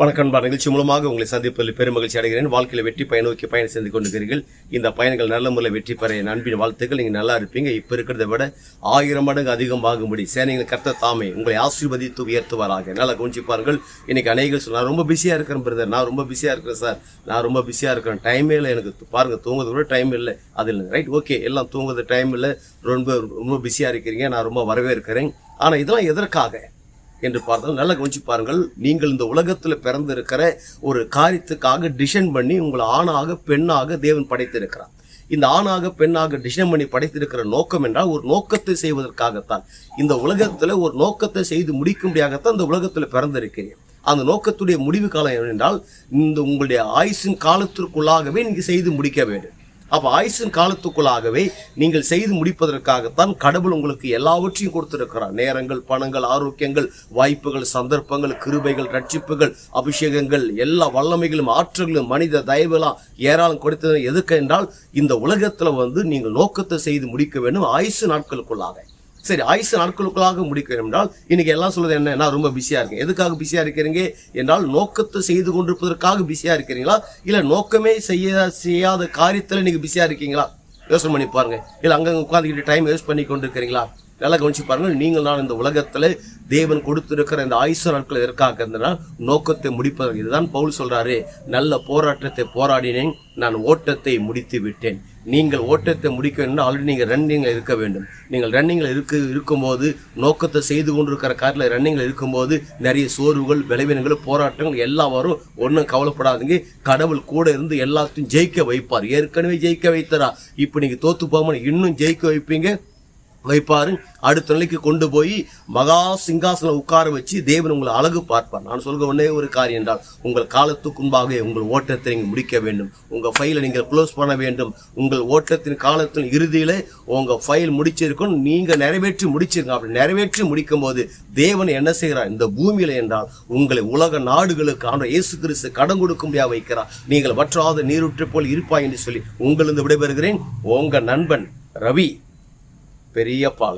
வணக்கம்பா நிகழ்ச்சி மூலமாக உங்களை சந்திப்பதில் பெருமகிழ்ச்சி அடைகிறேன். வாழ்க்கையில் வெற்றி பயன் நோக்கி பயணம் செய்து கொண்டிருக்கிறீர்கள். இந்த பயணங்கள் நல்ல முறையில் வெற்றி பெற என் அன்பின் வாழ்த்துக்கள். நீங்கள் நல்லா இருப்பீங்க. இப்போ இருக்கிறத விட ஆயிரம் மடங்கு அதிகமாகும்படி. சேனைகள் கர்த்த தாமே உங்களை ஆசீர்வதித்து உயர்த்துவாராக. நல்லா கவனிச்சு பாருங்கள் இன்னைக்கு அநேகர் சொல் நான் ரொம்ப பிஸியாக இருக்கிறேன் பிரதர் நான் ரொம்ப பிஸியாக இருக்கிறேன் சார் நான் ரொம்ப பிஸியாக இருக்கிறேன். டைமே இல்லை. எனக்கு பாருங்கள் தூங்குறது கூட டைம் இல்லை. அது இல்லை. ரைட் ஓகே எல்லாம் தூங்குறது டைம் இல்லை. ரொம்ப ரொம்ப பிஸியாக இருக்கிறீங்க. நான் ரொம்ப வரவேற்கிறேன். ஆனால் இதெல்லாம் எதற்காக? என்று பார்த்தால் நல்லா கவனிச்சு பாருங்கள் நீங்கள் இந்த உலகத்தில் பிறந்திருக்கிற ஒரு காரியத்துக்காக டிசைன் பண்ணி உங்களை ஆணாக பெண்ணாக தேவன் படைத்திருக்கிறார். இந்த ஆணாக பெண்ணாக டிசைன் பண்ணி படைத்திருக்கிற நோக்கம் என்றால் ஒரு நோக்கத்தை செய்வதற்காகத்தான். இந்த உலகத்தில் ஒரு நோக்கத்தை செய்து முடிக்கும்படியாகத்தான் இந்த உலகத்தில் பிறந்திருக்கிறேன் அந்த நோக்கத்துடைய முடிவு காலம் என்றால் இந்த உங்களுடைய ஆயுசின் காலத்திற்குள்ளாகவே நீங்கள் செய்து முடிக்க வேண்டும். அப்போ ஆயுசின் காலத்துக்குள்ளாகவே நீங்கள் செய்து முடிப்பதற்காகத்தான் கடவுள் உங்களுக்கு எல்லாவற்றையும் கொடுத்திருக்கிறார். நேரங்கள் பணங்கள் ஆரோக்கியங்கள் வாய்ப்புகள் சந்தர்ப்பங்கள் கிருபைகள் ரட்சிப்புகள் அபிஷேகங்கள் எல்லா வல்லமைகளும் ஆற்றல்களும் மனித தயவெல்லாம் ஏராளம் கொடுத்தது. எதுக்கு என்றால் இந்த உலகத்தில் வந்து நீங்கள் நோக்கத்தை செய்து முடிக்க வேண்டும். ஆயுசு நாட்களுக்குள்ளாக. சரி ஆயுசு நாட்களுக்குள்ளாக முடிக்க என்றால் இன்னைக்கு எல்லாம் சொல்வது என்ன? நான் ரொம்ப பிஸியாக இருக்கேன். எதுக்காக பிஸியாக இருக்கிறீங்க? என்றால் நோக்கத்தை செய்து கொண்டிருப்பதற்காக பிஸியாக இருக்கிறீங்களா? இல்லை நோக்கமே செய்ய செய்யாத காரியத்தில் நீங்க பிஸியாக இருக்கீங்களா? யோசனை பண்ணி பாருங்கள் இல்லை அங்கே உட்காந்துக்கிட்டு டைம் வேஸ்ட் பண்ணி கொண்டு இருக்கிறீங்களா நல்லா கவனிச்சு பாருங்கள் நீங்கள் நான் இந்த உலகத்தில் தேவன் கொடுத்திருக்கிற இந்த ஆயுசு நாட்கள் எதற்காக இருந்தனா நோக்கத்தை முடிப்பதற்கு. இதுதான் பவுல் சொல்கிறாரு நல்ல போராட்டத்தை போராடினேன் நான் ஓட்டத்தை முடித்து விட்டேன் நீங்கள் ஓட்டத்தை முடிக்க வேண்டும் ஆல்ரெடி நீங்கள் ரன்னிங்கில் இருக்க வேண்டும். நீங்கள் ரன்னிங்கில் இருக்க இருக்கும்போது நோக்கத்தை செய்து கொண்டிருக்கிற காரில் ரன்னிங்கில் இருக்கும்போது நிறைய சோர்வுகள் விளைவினங்கள் போராட்டங்கள் எல்லாம் வரும். ஒன்றும் கவலைப்படாதீங்க. கடவுள் கூட இருந்து எல்லாத்தையும் ஜெயிக்க வைப்பார். ஏற்கனவே ஜெயிக்க வைத்தரா இப்போ நீங்கள் தோற்று போகாமல் இன்னும் ஜெயிக்க வைப்பீங்க. வைப்பாரு அடுத்த நிலைக்கு கொண்டு போய் மகா சிங்காசனம் உட்கார வச்சு தேவன் உங்களை அழகு பார்ப்பார். நான் சொல்க ஒன்னே ஒரு காரியம் என்றால் உங்கள் காலத்துக்கு முன்பாக உங்கள் ஓட்டத்தை நீங்கள் முடிக்க வேண்டும். உங்கள் ஃபைலை நீங்கள் க்ளோஸ் பண்ண வேண்டும். உங்கள் ஓட்டத்தின் காலத்தின் இறுதியில் உங்கள் ஃபைல் முடிச்சிருக்கும் நீங்கள் நிறைவேற்றி முடிச்சிருங்க. அப்படி நிறைவேற்றி முடிக்கும் போது தேவன் என்ன செய்கிறார்? இந்த பூமியில் என்றால் உங்களை உலக நாடுகளுக்கு ஆண்ட இயேசு கிறிஸ்து கடன் கொடுக்கும்படியாக வைக்கிறார். நீங்கள் வற்றாத நீரூற்று போல் இருப்பாய் என்று சொல்லி உங்களிருந்து விடைபெறுகிறேன். உங்கள் நண்பன் ரவி. பெரிய பாலை